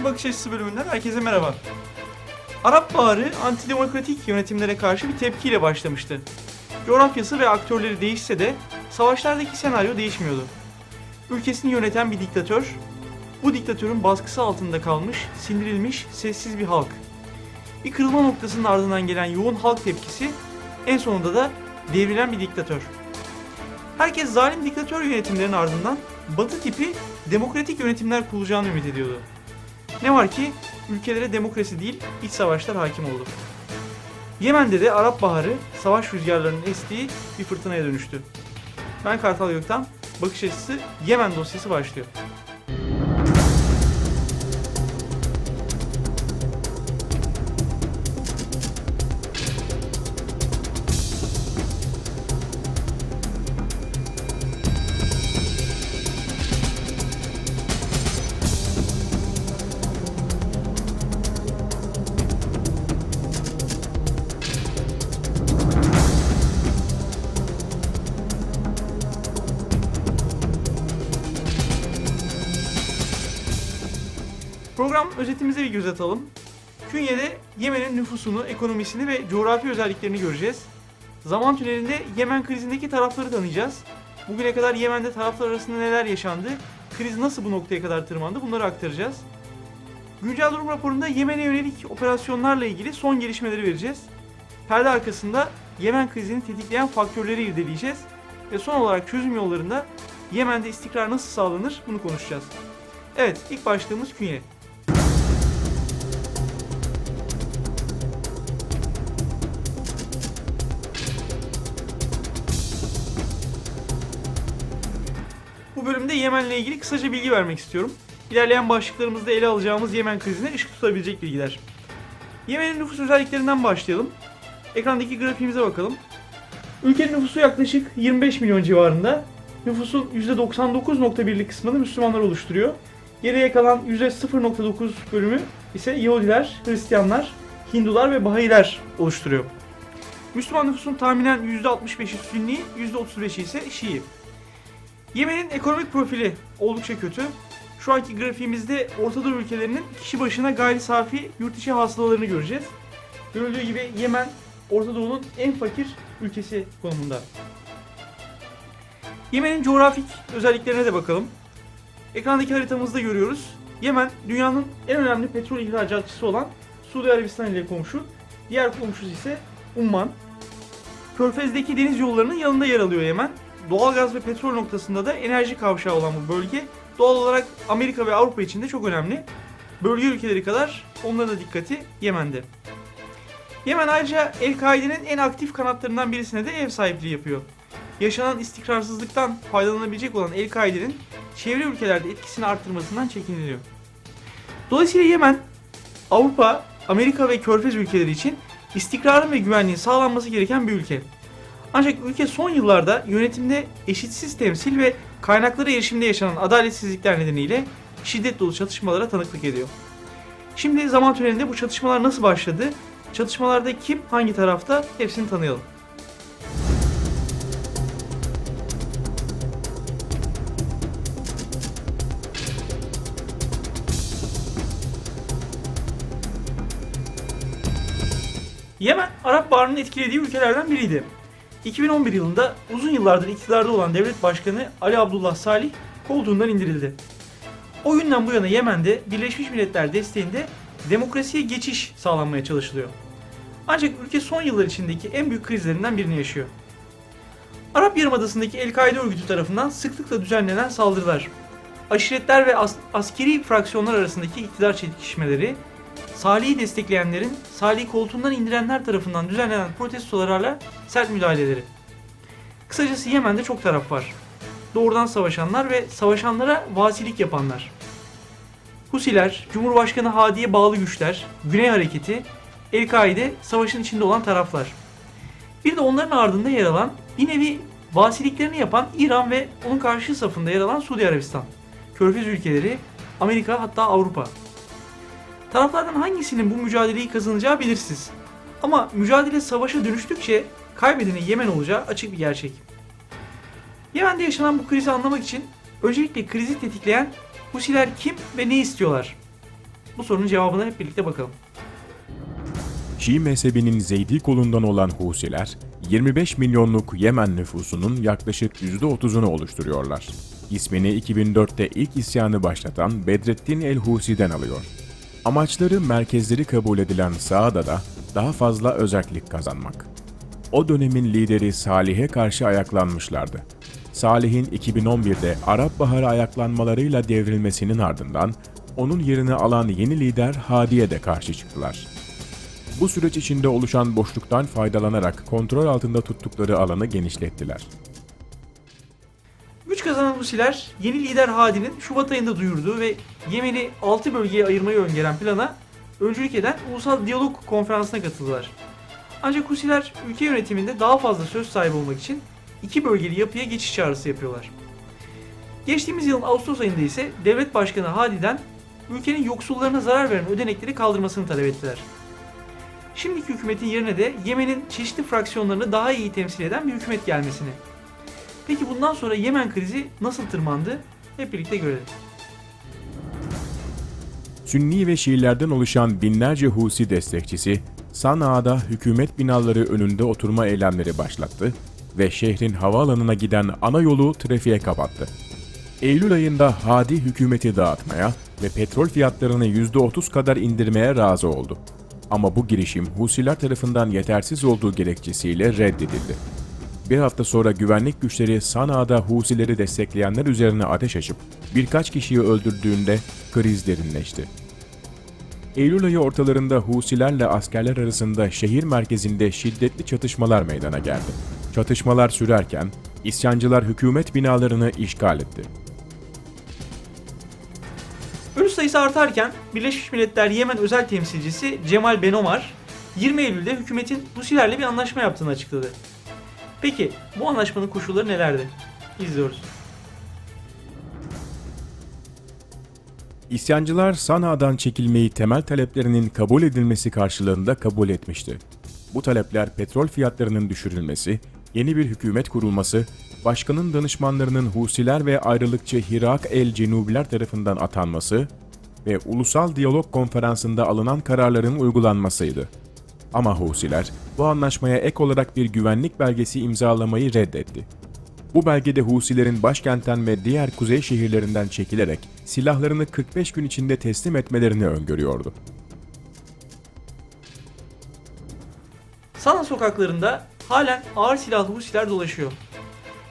Bir bakış açısı bölümünden herkese merhaba. Arap Baharı antidemokratik yönetimlere karşı bir tepkiyle başlamıştı. Coğrafyası ve aktörleri değişse de savaşlardaki senaryo değişmiyordu. Ülkesini yöneten bir diktatör, bu diktatörün baskısı altında kalmış, sindirilmiş, sessiz bir halk. Bir kırılma noktasının ardından gelen yoğun halk tepkisi en sonunda da devrilen bir diktatör. Herkes zalim diktatör yönetimlerin ardından batı tipi demokratik yönetimler kurulacağını ümit ediyordu. Ne var ki ülkelere demokrasi değil iç savaşlar hakim oldu. Yemen'de de Arap Baharı savaş rüzgarlarının estiği bir fırtınaya dönüştü. Ben Kartal Gökten, bakış açısı Yemen dosyası başlıyor. Program özetimize bir göz atalım. Künye'de Yemen'in nüfusunu, ekonomisini ve coğrafi özelliklerini göreceğiz. Zaman tünelinde Yemen krizindeki tarafları tanıyacağız. Bugüne kadar Yemen'de taraflar arasında neler yaşandı, kriz nasıl bu noktaya kadar tırmandı bunları aktaracağız. Güncel durum raporunda Yemen'e yönelik operasyonlarla ilgili son gelişmeleri vereceğiz. Perde arkasında Yemen krizini tetikleyen faktörleri irdeleyeceğiz. Ve son olarak çözüm yollarında Yemen'de istikrar nasıl sağlanır bunu konuşacağız. Evet, ilk başlığımız Künye. Bölümde Yemen'le ilgili kısaca bilgi vermek istiyorum. İlerleyen başlıklarımızda ele alacağımız Yemen krizine ışık tutabilecek bilgiler. Yemen'in nüfus özelliklerinden başlayalım. Ekrandaki grafiğimize bakalım. Ülkenin nüfusu yaklaşık 25 milyon civarında. Nüfusun %99.1'lik kısmını Müslümanlar oluşturuyor. Geriye kalan %0.9 bölümü ise Yahudiler, Hristiyanlar, Hindular ve Bahayiler oluşturuyor. Müslüman nüfusun tahminen %65'i Sünni, %35'i ise Şii. Yemen'in ekonomik profili oldukça kötü. Şu anki grafiğimizde Orta Doğu ülkelerinin kişi başına gayri safi yurt içi hasılalarını göreceğiz. Görüldüğü gibi Yemen Orta Doğu'nun en fakir ülkesi konumunda. Yemen'in coğrafik özelliklerine de bakalım. Ekrandaki haritamızda görüyoruz. Yemen dünyanın en önemli petrol ihracatçısı olan Suudi Arabistan ile komşu. Diğer komşusu ise Umman. Körfez'deki deniz yollarının yanında yer alıyor Yemen. Doğalgaz ve petrol noktasında da enerji kavşağı olan bu bölge doğal olarak Amerika ve Avrupa için de çok önemli. Bölge ülkeleri kadar onların da dikkati Yemen'de. Yemen ayrıca El-Kaide'nin en aktif kanatlarından birisine de ev sahipliği yapıyor. Yaşanan istikrarsızlıktan faydalanabilecek olan El-Kaide'nin çevre ülkelerde etkisini arttırmasından çekiniliyor. Dolayısıyla Yemen, Avrupa, Amerika ve Körfez ülkeleri için istikrarın ve güvenliğin sağlanması gereken bir ülke. Ancak ülke son yıllarda yönetimde eşitsiz temsil ve kaynaklara erişimde yaşanan adaletsizlikler nedeniyle şiddet dolu çatışmalara tanıklık ediyor. Şimdi zaman tünelinde bu çatışmalar nasıl başladı? Çatışmalarda kim, hangi tarafta hepsini tanıyalım. Yemen, Arap Baharı'nın etkilediği ülkelerden biriydi. 2011 yılında uzun yıllardır iktidarda olan devlet başkanı Ali Abdullah Salih koltuğundan indirildi. O günden bu yana Yemen'de Birleşmiş Milletler desteğinde demokrasiye geçiş sağlanmaya çalışılıyor. Ancak ülke son yıllar içindeki en büyük krizlerinden birini yaşıyor. Arap Yarımadası'ndaki El-Kaide örgütü tarafından sıklıkla düzenlenen saldırılar, aşiretler ve as- askeri fraksiyonlar arasındaki iktidar çekişmeleri, Salih'i destekleyenlerin Salih'i koltuğundan indirenler tarafından düzenlenen protestolarla sert müdahaleleri. Kısacası Yemen'de çok taraf var. Doğrudan savaşanlar ve savaşanlara vasilik yapanlar. Husiler, Cumhurbaşkanı Hadi'ye bağlı güçler, Güney Hareketi, El-Kaide savaşın içinde olan taraflar. Bir de onların ardında yer alan bir nevi vasiliklerini yapan İran ve onun karşı safında yer alan Suudi Arabistan. Körfez ülkeleri, Amerika hatta Avrupa. Taraflardan hangisinin bu mücadeleyi kazanacağı belirsiz. Ama mücadele savaşa dönüştükçe kaybedenin Yemen olacağı açık bir gerçek. Yemen'de yaşanan bu krizi anlamak için öncelikle krizi tetikleyen Husiler kim ve ne istiyorlar? Bu sorunun cevabına hep birlikte bakalım. Şii mezhebinin Zeydi kolundan olan Husiler, 25 milyonluk Yemen nüfusunun yaklaşık %30'unu oluşturuyorlar. İsmini 2004'te ilk isyanı başlatan Bedrettin el-Husi'den alıyor. Amaçları merkezleri kabul edilen Saada'da daha fazla özellik kazanmak. O dönemin lideri Salih'e karşı ayaklanmışlardı. Salih'in 2011'de Arap Baharı ayaklanmalarıyla devrilmesinin ardından onun yerini alan yeni lider Hadi'ye de karşı çıktılar. Bu süreç içinde oluşan boşluktan faydalanarak kontrol altında tuttukları alanı genişlettiler. Kazanan Husiler yeni lider Hadi'nin Şubat ayında duyurduğu ve Yemen'i 6 bölgeye ayırmayı öngören plana öncülük eden Ulusal Diyalog Konferansı'na katıldılar. Ancak Husiler ülke yönetiminde daha fazla söz sahibi olmak için iki bölgeli yapıya geçiş çağrısı yapıyorlar. Geçtiğimiz yılın Ağustos ayında ise devlet başkanı Hadi'den ülkenin yoksullarına zarar veren ödenekleri kaldırmasını talep ettiler. Şimdiki hükümetin yerine de Yemen'in çeşitli fraksiyonlarını daha iyi temsil eden bir hükümet gelmesini. Peki bundan sonra Yemen krizi nasıl tırmandı? Hep birlikte görelim. Sünni ve Şiilerden oluşan binlerce Husi destekçisi, Sana'da hükümet binaları önünde oturma eylemleri başlattı ve şehrin havaalanına giden ana yolu trafiğe kapattı. Eylül ayında Hadi hükümeti dağıtmaya ve petrol fiyatlarını %30 kadar indirmeye razı oldu. Ama bu girişim Husiler tarafından yetersiz olduğu gerekçesiyle reddedildi. Bir hafta sonra güvenlik güçleri Sana'da Husileri destekleyenler üzerine ateş açıp birkaç kişiyi öldürdüğünde kriz derinleşti. Eylül ayı ortalarında Husilerle askerler arasında şehir merkezinde şiddetli çatışmalar meydana geldi. Çatışmalar sürerken isyancılar hükümet binalarını işgal etti. Ölü sayısı artarken Birleşmiş Milletler Yemen özel temsilcisi Cemal Benomar 20 Eylül'de hükümetin Husilerle bir anlaşma yaptığını açıkladı. Peki bu anlaşmanın koşulları nelerdi? İzliyoruz. İsyancılar Sana'dan çekilmeyi temel taleplerinin kabul edilmesi karşılığında kabul etmişti. Bu talepler petrol fiyatlarının düşürülmesi, yeni bir hükümet kurulması, başkanın danışmanlarının Husiler ve ayrılıkçı Hirak el-Cenubiler tarafından atanması ve Ulusal Diyalog Konferansı'nda alınan kararların uygulanmasıydı. Ama Husiler bu anlaşmaya ek olarak bir güvenlik belgesi imzalamayı reddetti. Bu belgede Husilerin başkentten ve diğer kuzey şehirlerinden çekilerek silahlarını 45 gün içinde teslim etmelerini öngörüyordu. Sana sokaklarında halen ağır silahlı Husiler dolaşıyor.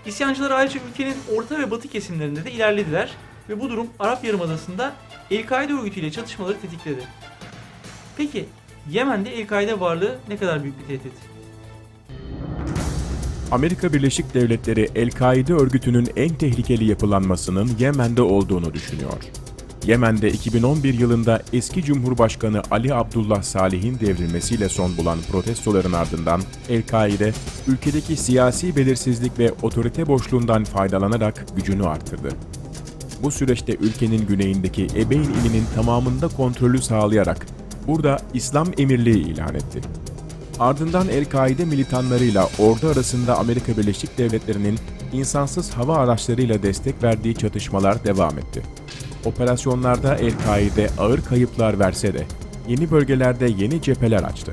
İsyancılar ayrıca ülkenin orta ve batı kesimlerinde de ilerlediler ve bu durum Arap Yarımadası'nda El-Kaide örgütüyle çatışmaları tetikledi. Peki Yemen'de El-Kaide varlığı ne kadar büyük bir tehdit? Amerika Birleşik Devletleri El-Kaide örgütünün en tehlikeli yapılanmasının Yemen'de olduğunu düşünüyor. Yemen'de 2011 yılında eski Cumhurbaşkanı Ali Abdullah Salih'in devrilmesiyle son bulan protestoların ardından El-Kaide, ülkedeki siyasi belirsizlik ve otorite boşluğundan faydalanarak gücünü arttırdı. Bu süreçte ülkenin güneyindeki Ebeyn ilinin tamamında kontrolü sağlayarak burada İslam emirliği ilan etti. Ardından El-Kaide militanlarıyla ordu arasında Amerika Birleşik Devletleri'nin insansız hava araçlarıyla destek verdiği çatışmalar devam etti. Operasyonlarda El-Kaide ağır kayıplar verse de yeni bölgelerde yeni cepheler açtı.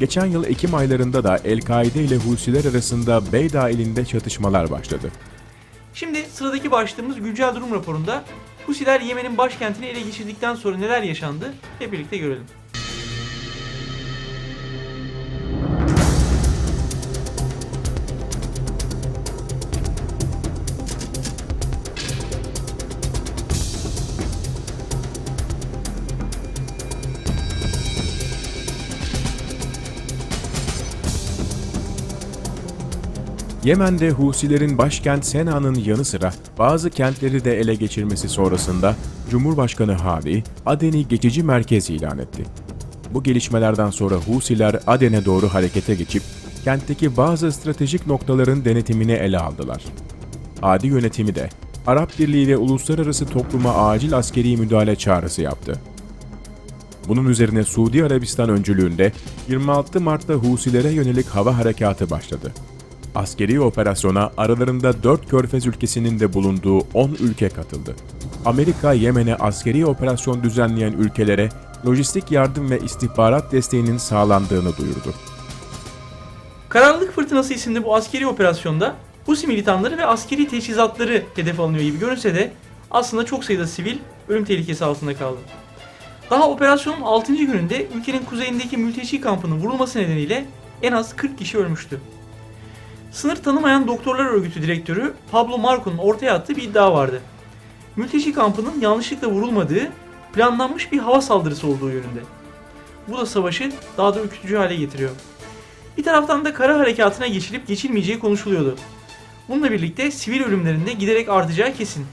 Geçen yıl Ekim aylarında da El-Kaide ile Husiler arasında Beyda ilinde çatışmalar başladı. Şimdi sıradaki başlığımız güncel durum raporunda Husiler Yemen'in başkentini ele geçirdikten sonra neler yaşandı hep birlikte görelim. Yemen'de Husilerin başkent Sena'nın yanı sıra bazı kentleri de ele geçirmesi sonrasında Cumhurbaşkanı Hadi, Aden'i geçici merkez ilan etti. Bu gelişmelerden sonra Husiler Aden'e doğru harekete geçip kentteki bazı stratejik noktaların denetimini ele aldılar. Hadi yönetimi de Arap Birliği ve uluslararası topluma acil askeri müdahale çağrısı yaptı. Bunun üzerine Suudi Arabistan öncülüğünde 26 Mart'ta Husilere yönelik hava harekatı başladı. Askeri operasyona aralarında 4 körfez ülkesinin de bulunduğu 10 ülke katıldı. Amerika Yemen'e askeri operasyon düzenleyen ülkelere lojistik yardım ve istihbarat desteğinin sağlandığını duyurdu. Kararlılık Fırtınası isimli bu askeri operasyonda Husi militanları ve askeri teçhizatları hedef alınıyor gibi görünse de aslında çok sayıda sivil ölüm tehlikesi altında kaldı. Daha operasyonun 6. gününde ülkenin kuzeyindeki mülteci kampının vurulması nedeniyle en az 40 kişi ölmüştü. Sınır tanımayan doktorlar örgütü direktörü Pablo Marco'nun ortaya attığı bir iddia vardı. Mülteci kampının yanlışlıkla vurulmadığı, planlanmış bir hava saldırısı olduğu yönünde. Bu da savaşı daha da ürkütücü hale getiriyor. Bir taraftan da kara harekatına geçilip geçilmeyeceği konuşuluyordu. Bununla birlikte sivil ölümlerinde giderek artacağı kesin.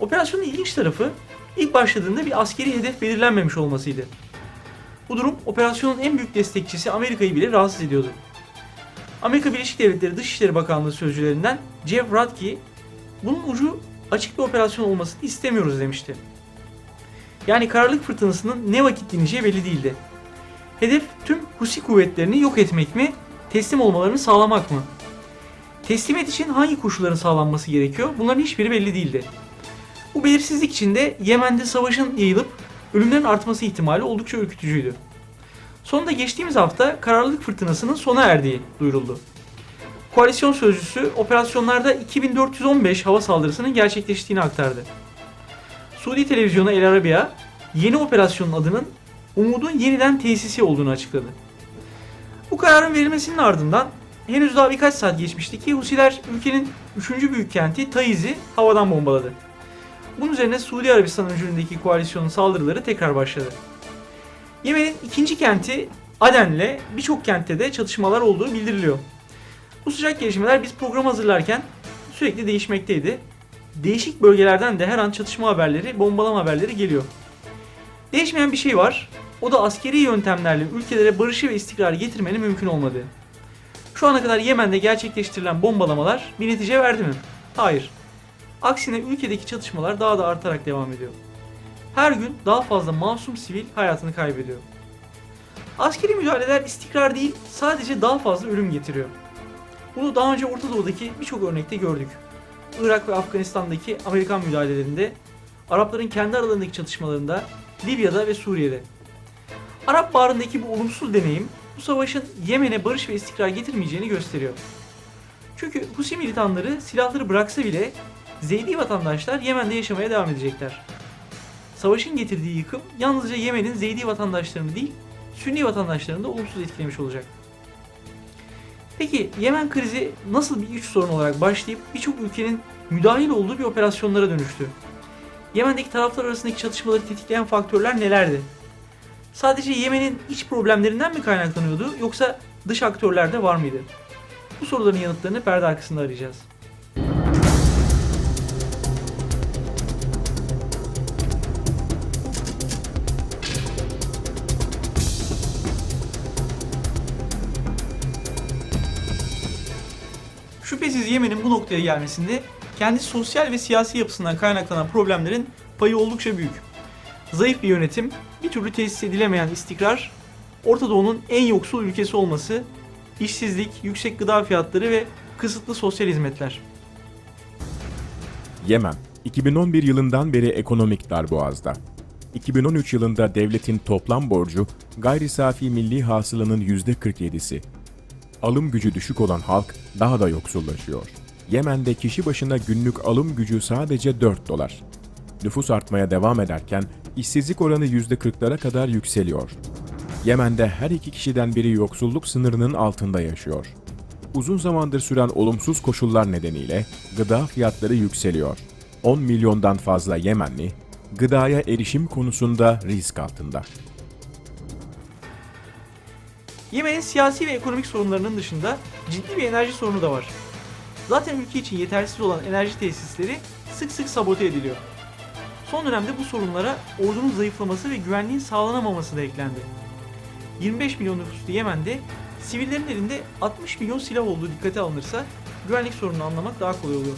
Operasyonun ilginç tarafı ilk başladığında bir askeri hedef belirlenmemiş olmasıydı. Bu durum operasyonun en büyük destekçisi Amerika'yı bile rahatsız ediyordu. Amerika Birleşik Devletleri Dışişleri Bakanlığı sözcülerinden Jeff Radke, bunun ucu açık bir operasyon olmasını istemiyoruz demişti. Yani kararlılık fırtınasının ne vakit dineceği belli değildi. Hedef tüm Husi kuvvetlerini yok etmek mi, teslim olmalarını sağlamak mı? Teslimiyet için hangi koşulların sağlanması gerekiyor? Bunların hiçbiri belli değildi. Bu belirsizlik içinde Yemen'de savaşın yayılıp ölümlerin artması ihtimali oldukça ürkütücüydü. Sonunda geçtiğimiz hafta kararlılık fırtınasının sona erdiği duyuruldu. Koalisyon sözcüsü operasyonlarda 2415 hava saldırısının gerçekleştiğini aktardı. Suudi televizyonu El Arabiya, yeni operasyonun adının Umud'un yeniden tesisi olduğunu açıkladı. Bu kararın verilmesinin ardından henüz daha birkaç saat geçmişti ki Husiler ülkenin 3. büyük kenti Taiz'i havadan bombaladı. Bunun üzerine Suudi Arabistan öncülüğündeki koalisyonun saldırıları tekrar başladı. Yemen'in ikinci kenti Aden'le birçok kentte de çatışmalar olduğu bildiriliyor. Bu sıcak gelişmeler biz program hazırlarken sürekli değişmekteydi. Değişik bölgelerden de her an çatışma haberleri, bombalama haberleri geliyor. Değişmeyen bir şey var. O da askeri yöntemlerle ülkelere barışı ve istikrarı getirmenin mümkün olmadığı. Şu ana kadar Yemen'de gerçekleştirilen bombalamalar bir netice verdi mi? Hayır. Aksine ülkedeki çatışmalar daha da artarak devam ediyor. Her gün daha fazla masum sivil hayatını kaybediyor. Askeri müdahaleler istikrar değil, sadece daha fazla ölüm getiriyor. Bunu daha önce Orta Doğu'daki birçok örnekte gördük. Irak ve Afganistan'daki Amerikan müdahalelerinde, Arapların kendi aralarındaki çatışmalarında, Libya'da ve Suriye'de. Arap Baharı'ndaki bu olumsuz deneyim bu savaşın Yemen'e barış ve istikrar getirmeyeceğini gösteriyor. Çünkü Husi militanları silahları bıraksa bile Zeydi vatandaşlar Yemen'de yaşamaya devam edecekler. Savaşın getirdiği yıkım yalnızca Yemen'in Zeydi vatandaşlarını değil, Sünni vatandaşlarını da olumsuz etkilemiş olacak. Peki Yemen krizi nasıl bir iç sorun olarak başlayıp birçok ülkenin müdahil olduğu bir operasyonlara dönüştü? Yemen'deki taraflar arasındaki çatışmaları tetikleyen faktörler nelerdi? Sadece Yemen'in iç problemlerinden mi kaynaklanıyordu yoksa dış aktörler de var mıydı? Bu soruların yanıtlarını perde arkasında arayacağız. Şüphesiz Yemen'in bu noktaya gelmesinde kendi sosyal ve siyasi yapısından kaynaklanan problemlerin payı oldukça büyük. Zayıf bir yönetim, bir türlü tesis edilemeyen istikrar, Orta Doğu'nun en yoksul ülkesi olması, işsizlik, yüksek gıda fiyatları ve kısıtlı sosyal hizmetler. Yemen, 2011 yılından beri ekonomik darboğazda. 2013 yılında devletin toplam borcu gayri safi milli hasılanın %47'si. Alım gücü düşük olan halk daha da yoksullaşıyor. Yemen'de kişi başına günlük alım gücü sadece 4 dolar. Nüfus artmaya devam ederken işsizlik oranı %40'lara kadar yükseliyor. Yemen'de her iki kişiden biri yoksulluk sınırının altında yaşıyor. Uzun zamandır süren olumsuz koşullar nedeniyle gıda fiyatları yükseliyor. 10 milyondan fazla Yemenli gıdaya erişim konusunda risk altında. Yemen'in siyasi ve ekonomik sorunlarının dışında ciddi bir enerji sorunu da var. Zaten ülke için yetersiz olan enerji tesisleri sık sık sabote ediliyor. Son dönemde bu sorunlara ordunun zayıflaması ve güvenliğin sağlanamaması da eklendi. 25 milyon nüfuslu Yemen'de sivillerin elinde 60 milyon silah olduğu dikkate alınırsa güvenlik sorununu anlamak daha kolay oluyor.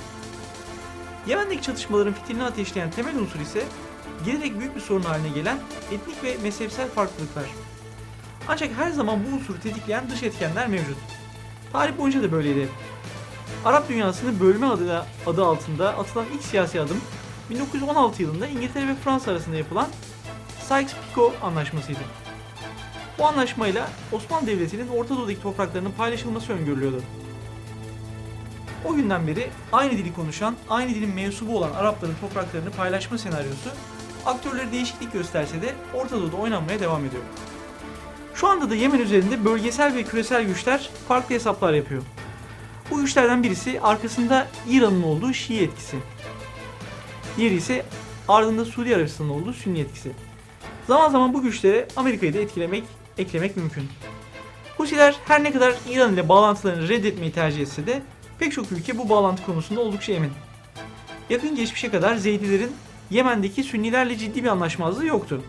Yemen'deki çatışmaların fitilini ateşleyen temel unsur ise giderek büyük bir sorun haline gelen etnik ve mezhepsel farklılıklar. Ancak her zaman bu unsuru tetikleyen dış etkenler mevcut. Tarih boyunca da böyleydi. Arap dünyasını bölme adı, adı altında atılan ilk siyasi adım 1916 yılında İngiltere ve Fransa arasında yapılan Sykes-Picot Anlaşması'ydı. Bu anlaşmayla Osmanlı Devleti'nin Orta Doğu'daki topraklarının paylaşılması öngörülüyordu. O günden beri aynı dili konuşan, aynı dilin mensubu olan Arapların topraklarını paylaşma senaryosu aktörleri değişiklik gösterse de Orta Doğu'da oynanmaya devam ediyor. Şu anda da Yemen üzerinde bölgesel ve küresel güçler farklı hesaplar yapıyor. Bu güçlerden birisi arkasında İran'ın olduğu Şii etkisi. Diğeri ise ardında Suudi Arabistan'ın olduğu Sünni etkisi. Zaman zaman bu güçlere Amerika'yı da etkilemek, eklemek mümkün. Husiler her ne kadar İran ile bağlantılarını reddetmeyi tercih etse de pek çok ülke bu bağlantı konusunda oldukça emin. Yakın geçmişe kadar Zeydilerin Yemen'deki Sünnilerle ciddi bir anlaşmazlığı yoktu.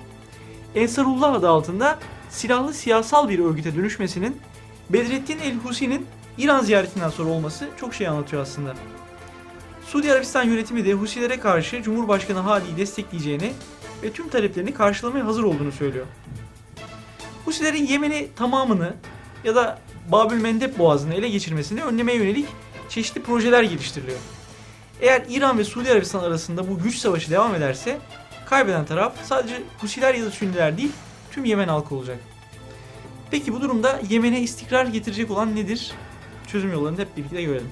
Ensarullah adı altında silahlı siyasal bir örgüte dönüşmesinin Bedrettin el-Husi'nin İran ziyaretinden sonra olması çok şey anlatıyor aslında. Suudi Arabistan yönetimi de Husilere karşı Cumhurbaşkanı Hadi'yi destekleyeceğini ve tüm taleplerini karşılamaya hazır olduğunu söylüyor. Husilerin Yemen'i tamamını ya da Babül Mendeb Boğazı'nı ele geçirmesini önlemeye yönelik çeşitli projeler geliştiriliyor. Eğer İran ve Suudi Arabistan arasında bu güç savaşı devam ederse kaybeden taraf sadece Husiler ya da Sünniler değil tüm Yemen halkı olacak. Peki bu durumda Yemen'e istikrar getirecek olan nedir? Çözüm yollarını hep birlikte görelim.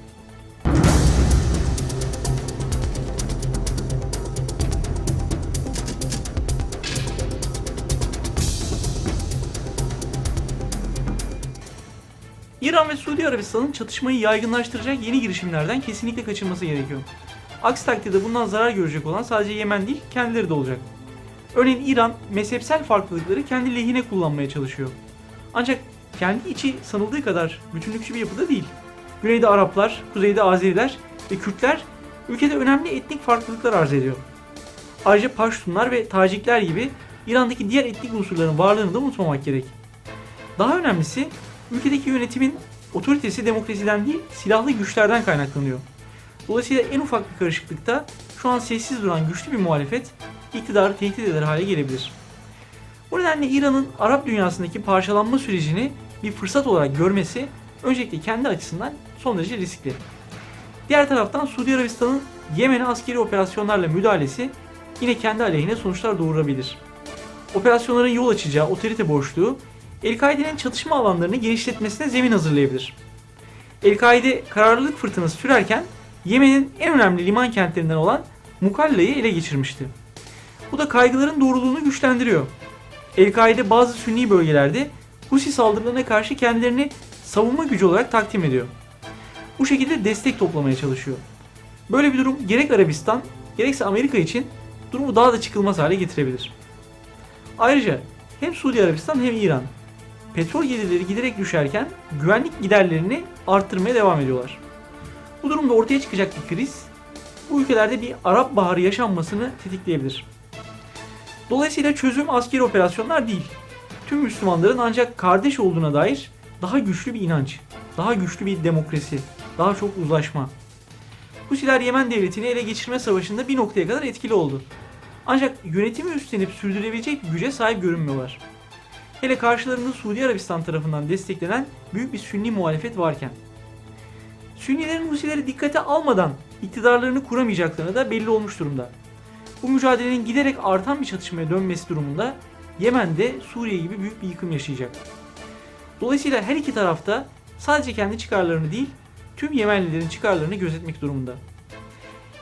İran ve Suudi Arabistan'ın çatışmayı yaygınlaştıracak yeni girişimlerden kesinlikle kaçınması gerekiyor. Aksi takdirde bundan zarar görecek olan sadece Yemen değil, kendileri de olacak. Örneğin İran mezhepsel farklılıkları kendi lehine kullanmaya çalışıyor. Ancak kendi içi sanıldığı kadar bütünlükçü bir yapıda değil. Güneyde Araplar, kuzeyde Azeriler ve Kürtler ülkede önemli etnik farklılıklar arz ediyor. Ayrıca Paştunlar ve Tacikler gibi İran'daki diğer etnik unsurların varlığını da unutmamak gerek. Daha önemlisi ülkedeki yönetimin otoritesi demokrasiden değil silahlı güçlerden kaynaklanıyor. Dolayısıyla en ufak bir karışıklıkta şu an sessiz duran güçlü bir muhalefet iktidarı tehdit eder hale gelebilir. Bu nedenle İran'ın Arap dünyasındaki parçalanma sürecini bir fırsat olarak görmesi öncelikle kendi açısından son derece riskli. Diğer taraftan Suudi Arabistan'ın Yemen'e askeri operasyonlarla müdahalesi yine kendi aleyhine sonuçlar doğurabilir. Operasyonların yol açacağı otorite boşluğu El-Kaide'nin çatışma alanlarını genişletmesine zemin hazırlayabilir. El-Kaide kararlılık fırtınası sürerken Yemen'in en önemli liman kentlerinden olan Mukalla'yı ele geçirmişti. Bu da kaygıların doğruluğunu güçlendiriyor. El-Kaide bazı sünni bölgelerde Husi saldırılarına karşı kendilerini savunma gücü olarak takdim ediyor. Bu şekilde destek toplamaya çalışıyor. Böyle bir durum gerek Arabistan gerekse Amerika için durumu daha da çıkılmaz hale getirebilir. Ayrıca hem Suudi Arabistan hem İran petrol gelirleri giderek düşerken güvenlik giderlerini arttırmaya devam ediyorlar. Bu durumda ortaya çıkacak bir kriz bu ülkelerde bir Arap Baharı yaşanmasını tetikleyebilir. Dolayısıyla çözüm askeri operasyonlar değil. Tüm Müslümanların ancak kardeş olduğuna dair daha güçlü bir inanç, daha güçlü bir demokrasi, daha çok uzlaşma. Husiler Yemen devletini ele geçirme savaşında bir noktaya kadar etkili oldu. Ancak yönetimi üstlenip sürdürebilecek bir güce sahip görünmüyorlar. Hele karşılarında Suudi Arabistan tarafından desteklenen büyük bir Sünni muhalefet varken. Sünnilerin Husileri dikkate almadan iktidarlarını kuramayacaklarını da belli olmuş durumda. Bu mücadelenin giderek artan bir çatışmaya dönmesi durumunda Yemen'de Suriye gibi büyük bir yıkım yaşayacak. Dolayısıyla her iki tarafta sadece kendi çıkarlarını değil, tüm Yemenlilerin çıkarlarını gözetmek durumunda.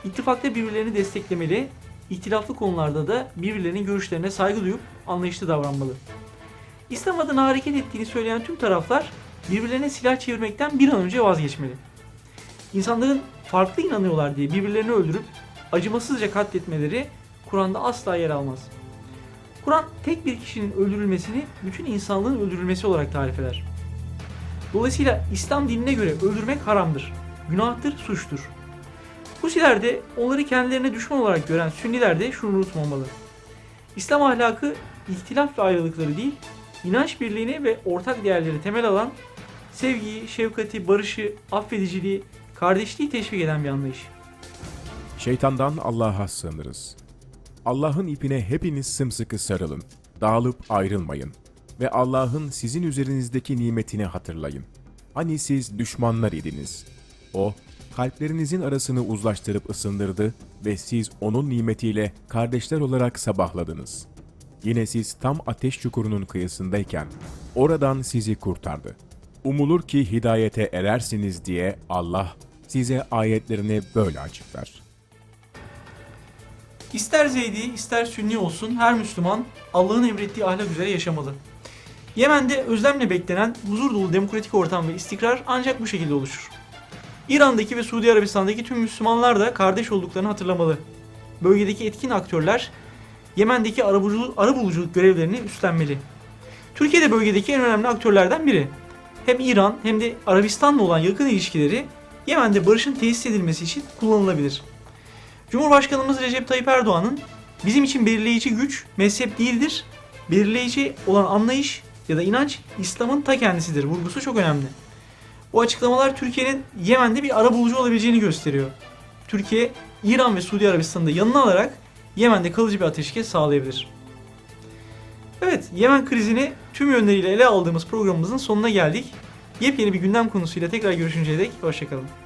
İttifakta birbirlerini desteklemeli, ihtilaflı konularda da birbirlerinin görüşlerine saygı duyup anlayışlı davranmalı. İslam adına hareket ettiğini söyleyen tüm taraflar birbirlerine silah çevirmekten bir an önce vazgeçmeli. İnsanların farklı inanıyorlar diye birbirlerini öldürüp acımasızca katletmeleri Kur'an'da asla yer almaz. Kur'an tek bir kişinin öldürülmesini bütün insanlığın öldürülmesi olarak tarif eder. Dolayısıyla İslam dinine göre öldürmek haramdır, günahtır, suçtur. Husiler de onları kendilerine düşman olarak gören Sünniler de şunu unutmamalı. İslam ahlakı ihtilaf ve ayrılıkları değil, inanç birliğini ve ortak değerleri temel alan sevgiyi, şefkati, barışı, affediciliği, kardeşliği teşvik eden bir anlayış. Şeytandan Allah'a sığınırız. Allah'ın ipine hepiniz sımsıkı sarılın. Dağılıp ayrılmayın. Ve Allah'ın sizin üzerinizdeki nimetini hatırlayın. Hani siz düşmanlar idiniz. O, kalplerinizin arasını uzlaştırıp ısındırdı ve siz onun nimetiyle kardeşler olarak sabahladınız. Yine siz tam ateş çukurunun kıyısındayken oradan sizi kurtardı. Umulur ki hidayete erersiniz diye Allah size ayetlerini böyle açıklar. İster Zeydi ister Sünni olsun her Müslüman Allah'ın emrettiği ahlak üzere yaşamalı. Yemen'de özlemle beklenen huzur dolu demokratik ortam ve istikrar ancak bu şekilde oluşur. İran'daki ve Suudi Arabistan'daki tüm Müslümanlar da kardeş olduklarını hatırlamalı. Bölgedeki etkin aktörler Yemen'deki arabuluculuk, görevlerini üstlenmeli. Türkiye de bölgedeki en önemli aktörlerden biri. Hem İran hem de Arabistan'la olan yakın ilişkileri Yemen'de barışın tesis edilmesi için kullanılabilir. Cumhurbaşkanımız Recep Tayyip Erdoğan'ın bizim için belirleyici güç mezhep değildir, belirleyici olan anlayış ya da inanç İslam'ın ta kendisidir vurgusu çok önemli. Bu açıklamalar Türkiye'nin Yemen'de bir ara bulucu olabileceğini gösteriyor. Türkiye, İran ve Suudi Arabistan'ı da yanına alarak Yemen'de kalıcı bir ateşkes sağlayabilir. Evet, Yemen krizini tüm yönleriyle ele aldığımız programımızın sonuna geldik. Yepyeni bir gündem konusuyla tekrar görüşünceye dek hoşçakalın.